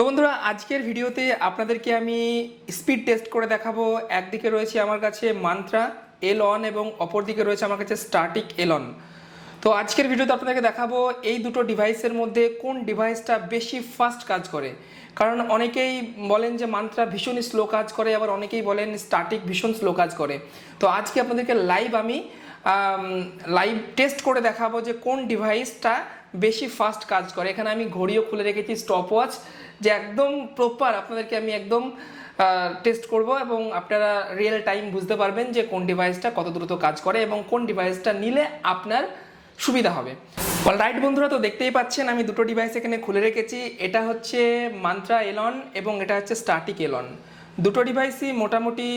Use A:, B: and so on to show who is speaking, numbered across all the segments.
A: তো বন্ধুরা, আজকের ভিডিওতে আপনাদেরকে আমি স্পিড টেস্ট করে দেখাবো। একদিকে রয়েছে আমার কাছে মান্ত্রা এল অন এবং অপরদিকে রয়েছে আমার কাছে স্টার্টিক এল অন তো আজকের ভিডিওতে আপনাদেরকে দেখাবো এই দুটো ডিভাইসের মধ্যে কোন ডিভাইসটা বেশি ফাস্ট কাজ করে। কারণ অনেকেই বলেন যে মান্ত্রা ভীষণ স্লো কাজ করে, আবার অনেকেই বলেন স্টার্টিক ভীষণ স্লো কাজ করে। তো আজকে আপনাদেরকে লাইভ আমি লাইভ টেস্ট করে দেখাবো যে কোন ডিভাইসটা বেশি ফাস্ট কাজ করে। এখানে আমি ঘড়িও খুলে রেখেছি স্টপ ওয়াচ যে একদম প্রপার আপনাদেরকে আমি একদম টেস্ট করব এবং আপনারা রিয়েল টাইম বুঝতে পারবেন যে কোন ডিভাইসটা কত দ্রুত কাজ করে এবং কোন ডিভাইসটা নিলে আপনার সুবিধা হবে। রাইট বন্ধুরা, তো দেখতেই পাচ্ছেন, আমি দুটো ডিভাইস এখানে খুলে রেখেছি। এটা হচ্ছে মান্ত্রা এলন এবং এটা হচ্ছে স্টার্টিক এলন দুটো ডিভাইসই মোটামুটি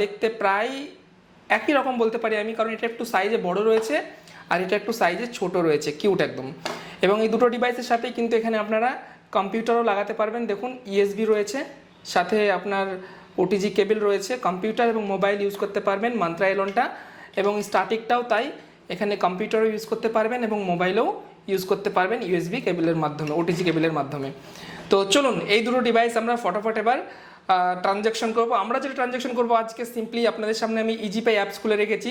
A: দেখতে প্রায় একই রকম বলতে পারি আমি, কারণ এটা একটু সাইজে বড় রয়েছে। আর এটা একটু সাইজে ছোট রয়েছে কিউট একদম। এবং এই দুটো ডিভাইসের সাথে কিন্তু এখানে আপনারা কম্পিউটারও লাগাতে পারবেন। দেখুন ইএসবি রয়েছে, সাথে আপনার ওটিজি কেবল রয়েছে কম্পিউটার এবং মোবাইল ইউজ করতে পারবেন মান্ত্রা এলনটা। এবং স্টার্টিকটাও তাই, এখানে কম্পিউটারও ইউজ করতে পারবেন এবং মোবাইলেও ইউজ করতে পারবেন ইউএসবি কেবলের মাধ্যমে ওটিজি কেবলের মাধ্যমে। তো চলুন, এই দুটো ডিভাইস আমরা ফটাফট এবার ট্রানজ্যাকশন করব। আমরা যেটা ট্রানজ্যাকশন করব আজকে সিম্পলি আপনাদের সামনে আমি ইজিপে অ্যাপস খুলে রেখেছি।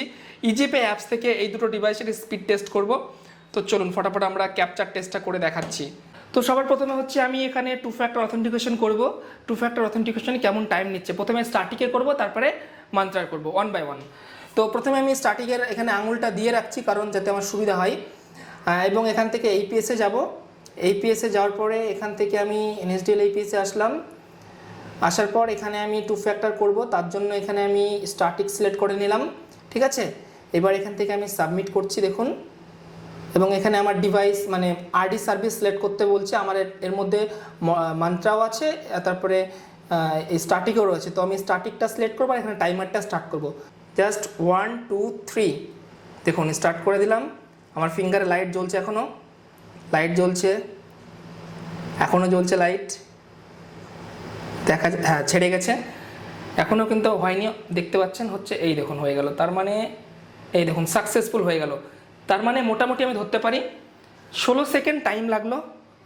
A: ইজিপে অ্যাপস থেকে এই দুটো ডিভাইসের স্পিড টেস্ট করব। তো চলুন, ফটাফট আমরা ক্যাপচার টেস্টটা করে দেখাচ্ছি। তো সবার প্রথমে হচ্ছে আমি এখানে টু ফ্যাক্টর অথেন্টিকেশন করব। টু ফ্যাক্টর অথেন্টিকেশন কেমন টাইম নিচ্ছে? প্রথমে স্টার্টিকে করব, তারপরে মান্ত্রার করব ওয়ান বাই ওয়ান তো প্রথমে আমি স্টার্টিংয়ের এখানে আঙুলটা দিয়ে রাখছি, কারণ যাতে আমার সুবিধা হয়। এবং এখান থেকে এইপিএসে যাব। এইপিএসে যাওয়ার পরে এখান থেকে আমি এনএসডিএল এইপিএসে আসলাম। আসার পর এখানে আমি টু ফ্যাক্টর করব, তার জন্য এখানে আমি স্টার্টিক সিলেক্ট করে নিলাম, ঠিক আছে? এবার এখান থেকে আমি সাবমিট করছি, দেখুন। এবং এখানে আমার ডিভাইস মানে আরডি সার্ভিস সিলেক্ট করতে বলছে, আমার এর- মধ্যে মান্ত্রাও আছে, তারপরে স্টার্টিকও রয়েছে। তো আমি স্টার্টিকটা সিলেক্ট করব আর এখানে টাইমারটা স্টার্ট করব। জাস্ট ওয়ান টু থ্রি দেখুন স্টার্ট করে দিলাম। আমার ফিঙ্গারে লাইট জ্বলছে এখনও লাইট জ্বলছে। এখনও জ্বলছে লাইট দেখা হ্যাঁ ছেড়ে গেছে। এখনও কিন্তু হয়নি। দেখতে পাচ্ছেন হচ্ছে, এই দেখুন হয়ে গেল। তার মানে এই দেখুন সাকসেসফুল হয়ে গেল। তার মানে মোটামুটি আমি ধরতে পারি, ষোলো সেকেন্ড টাইম লাগল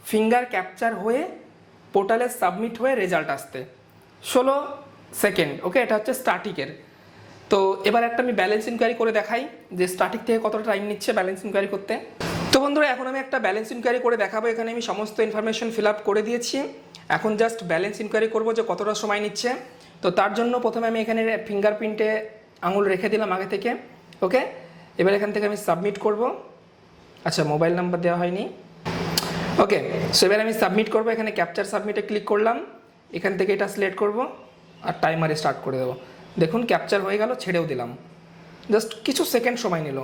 A: ফিঙ্গার ক্যাপচার হয়ে পোর্টালে সাবমিট হয়ে রেজাল্ট আসতে। ষোলো সেকেন্ড ওকে এটা হচ্ছে স্টার্টিকের তো এবার একটা আমি ব্যালেন্স ইনকোয়ারি করে দেখাই যে স্টার্টিক থেকে কতটা টাইম নিচ্ছে ব্যালেন্স ইনকোয়ারি করতে। তো বন্ধুরা, এখন আমি একটা ব্যালেন্স ইনকোয়ারি করে দেখাবো। এখানে আমি সমস্ত ইনফরমেশন ফিল আপ করে দিয়েছি। এখন জাস্ট ব্যালেন্স ইনকোয়ারি করব যে কতটা সময় নিচ্ছে। তো তার জন্য প্রথমে আমি এখানে ফিঙ্গারপ্রিন্টে আঙুল রেখে দিলাম আগে থেকে ওকে এবার এখান থেকে আমি সাবমিট করব। আচ্ছা মোবাইল নাম্বার দেওয়া হয়নি। ওকে সো এবার আমি সাবমিট করব। এখানে ক্যাপচার সাবমিটে ক্লিক করলাম। এখান থেকে এটা সিলেক্ট করব আর টাইমারে স্টার্ট করে দেবো। দেখুন ক্যাপচার হয়ে গেল, ছেড়েও দিলাম। জাস্ট কিছু সেকেন্ড সময় নিল।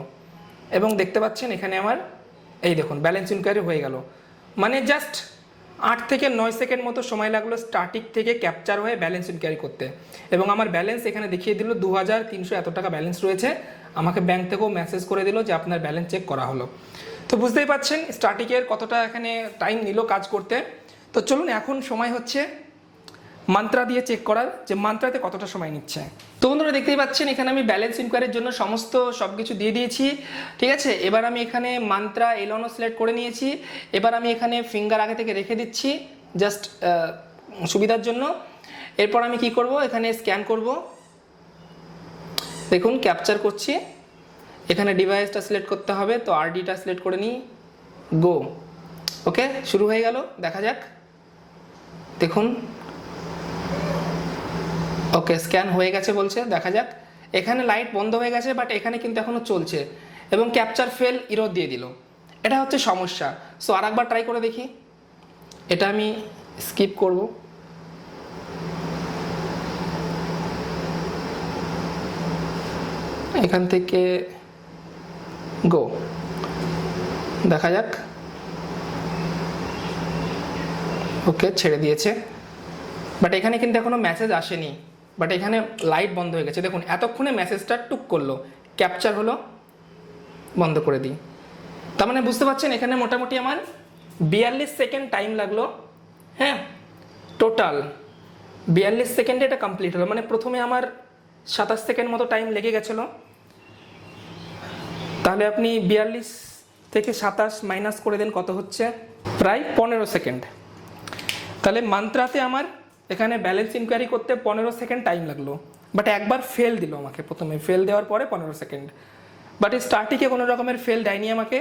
A: এবং দেখতে পাচ্ছেন, এখানে আমার এই দেখুন ব্যালেন্স ইনকোয়ারি হয়ে গেল। মানে জাস্ট আট থেকে নয় সেকেন্ড মতো সময় লাগল স্টার্টিং থেকে ক্যাপচার হয়ে ব্যালেন্স ইনকোয়ারি করতে। এবং আমার ব্যালেন্স এখানে দেখিয়ে দিল দু হাজার তিনশো এত টাকা ব্যালেন্স রয়েছে। আমাকে ব্যাংক থেকেও মেসেজ করে দিল যে আপনার ব্যালেন্স চেক করা হলো। তো বুঝতেই পাচ্ছেন স্টার্টিংয়ের কতটা এখানে টাইম নিল কাজ করতে। তো চলুন, এখন সময় হচ্ছে মান্ত্রা দিয়ে চেক করার যে মান্ত্রাতে কতটা সময় নিচ্ছে। তো বন্ধুরা, দেখতেই পাচ্ছেন, এখানে আমি ব্যালেন্স ইনকোয়ারির জন্য সমস্ত সব কিছু দিয়ে দিয়েছি। ঠিক আছে? এবার আমি এখানে মান্ত্রা এলনও সিলেক্ট করে নিয়েছি। এবার আমি এখানে ফিঙ্গার আগে থেকে রেখে দিচ্ছি জাস্ট সুবিধার জন্য। এরপর আমি কি করব? এখানে স্ক্যান করব। দেখুন ক্যাপচার করছি। এখানে ডিভাইসটা সিলেক্ট করতে হবে, তো আরডিটা সিলেক্ট করে নিই। গো ওকে শুরু হয়ে গেল, দেখা যাক। দেখুন ওকে স্ক্যান হয়ে গেছে বলছে, দেখা যাক। এখানে লাইট বন্ধ হয়ে গেছে বাট এখানে কিন্তু এখনও চলছে। এবং ক্যাপচার ফেল ইরো দিয়ে দিল। এটা হচ্ছে সমস্যা। সো আর একবার ট্রাই করে দেখি। এটা আমি স্কিপ করব। এখান থেকে গো দেখা যাক। ওকে ছেড়ে দিয়েছে। বাট এখানে কিন্তু এখনও মেসেজ আসেনি। বাট এখানে লাইট বন্ধ হয়ে গেছে। দেখুন, এতক্ষণে মেসেজটা টুক করল। ক্যাপচার হলো, বন্ধ করে দিই। তার মানে বুঝতে পারছেন, এখানে মোটামুটি আমার বিয়াল্লিশ সেকেন্ড টাইম লাগল। হ্যাঁ টোটাল বিয়াল্লিশ সেকেন্ডে এটা কমপ্লিট হলো। মানে প্রথমে আমার সাতাশ সেকেন্ড মতো টাইম লেগে গেছিল। তাহলে আপনি বিয়াল্লিশ থেকে সাতাশ মাইনাস করে দেন কত হচ্ছে? প্রায় পনেরো সেকেন্ড তাহলে মান্ত্রাতে আমার এখানে ব্যালেন্স ইনকোয়ারি করতে পনেরো সেকেন্ড টাইম লাগল। বাট একবার ফেল দিল আমাকে প্রথমে। ফেল দেওয়ার পরে পনেরো সেকেন্ড বাট স্টার্টিকে কোনো রকমের ফেল দেয়নি আমাকে।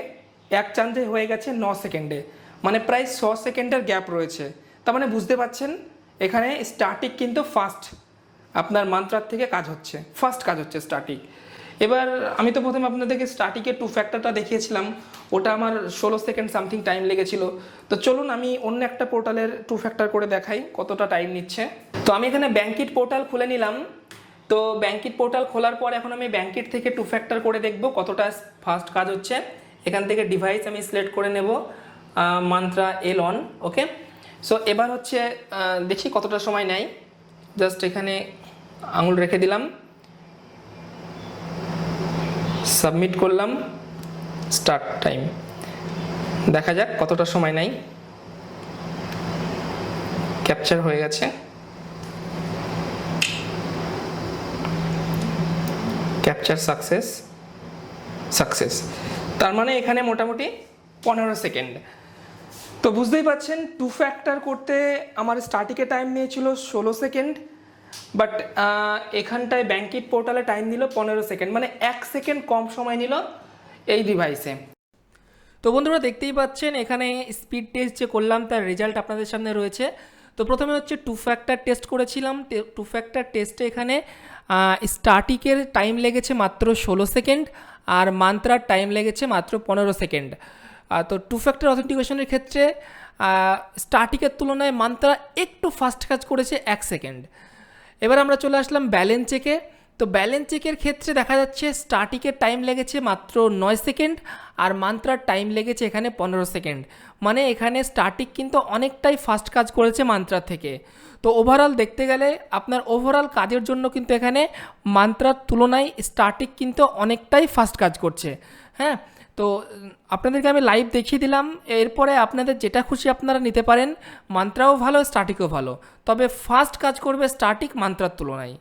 A: এক চান্সে হয়ে গেছে ন সেকেন্ডে মানে প্রায় ছ সেকেন্ডের গ্যাপ রয়েছে। তার মানে বুঝতে পারছেন? এখানে স্টার্টিক কিন্তু ফাস্ট আপনার মান্ত্রার থেকে কাজ হচ্ছে। ফার্স্ট কাজ হচ্ছে স্টার্টিং এবার আমি তো প্রথমে আপনাদেরকে স্টার্টিংয়ের টু ফ্যাক্টরটা দেখিয়েছিলাম, ওটা আমার ষোলো সেকেন্ড সামথিং টাইম লেগেছিল। তো চলুন আমি অন্য একটা পোর্টালের টু ফ্যাক্টর করে দেখাই, কতটা টাইম নিচ্ছে। তো আমি এখানে ব্যাঙ্কিট পোর্টাল খুলে নিলাম। তো ব্যাঙ্কিট পোর্টাল খোলার পর এখন আমি ব্যাঙ্কিট থেকে টু ফ্যাক্টর করে দেখব কতটা ফাস্ট কাজ হচ্ছে। এখান থেকে ডিভাইস আমি সিলেক্ট করে নেব Mantra L one okay so এবার হচ্ছে দেখি কতটা সময় নেয়। জাস্ট এখানে আঙুল রেখে দিলাম। সাবমিট করলাম স্টার্ট টাইম দেখা যাক কতটা সময় নেয় ক্যাপচার হয়ে গেছে। ক্যাপচার সাকসেস সাকসেস তার মানে এখানে মোটামুটি পনেরো সেকেন্ড। তো বুঝতেই পারছেন টু ফ্যাক্টর করতে আমার স্টার্টিংয়ে টাইম নিয়েছিল ষোলো সেকেন্ড। বাট এখানটায় ব্যাঙ্কিট পোর্টালে টাইম নিল পনেরো সেকেন্ড মানে এক সেকেন্ড কম সময় নিল এই ডিভাইসে তো বন্ধুরা দেখতেই পাচ্ছেন, এখানে স্পিড টেস্ট যে করলাম, তার রেজাল্ট আপনাদের সামনে রয়েছে। তো প্রথমে হচ্ছে টু ফ্যাক্টর টেস্ট করেছিলাম। টু ফ্যাক্টর টেস্টে এখানে স্টার্টিকের টাইম লেগেছে মাত্র ষোলো সেকেন্ড আর মান্ত্রার টাইম লেগেছে মাত্র পনেরো সেকেন্ড তো টু ফ্যাক্টর অথেন্টিকেশনের ক্ষেত্রে স্টার্টিকের তুলনায় মান্ত্রা একটু ফাস্ট কাজ করেছে এক সেকেন্ড এবার আমরা চলে আসলাম ব্যালেন্স চেকে তো ব্যালেন্স চেকের ক্ষেত্রে দেখা যাচ্ছে স্টার্টিকের টাইম লেগেছে মাত্র নয় সেকেন্ড আর মান্ত্রার টাইম লেগেছে এখানে পনেরো সেকেন্ড মানে এখানে স্টার্টিক কিন্তু অনেকটাই ফাস্ট কাজ করেছে মান্ত্রার থেকে। তো ওভারঅল দেখতে গেলে আপনার ওভারঅল কাজের জন্য কিন্তু এখানে মান্ত্রার তুলনায় স্টার্টিক কিন্তু অনেকটাই ফাস্ট কাজ করছে। হ্যাঁ? তো আপনাদেরকে আমি লাইভ দেখিয়ে দিলাম। এরপরে আপনাদের যেটা খুশি আপনারা নিতে পারেন। মান্ত্রাও ভালো স্টার্টিকও ভালো। তবে ফার্স্ট কাজ করবে স্টার্টিক মান্ত্রার তুলনায়।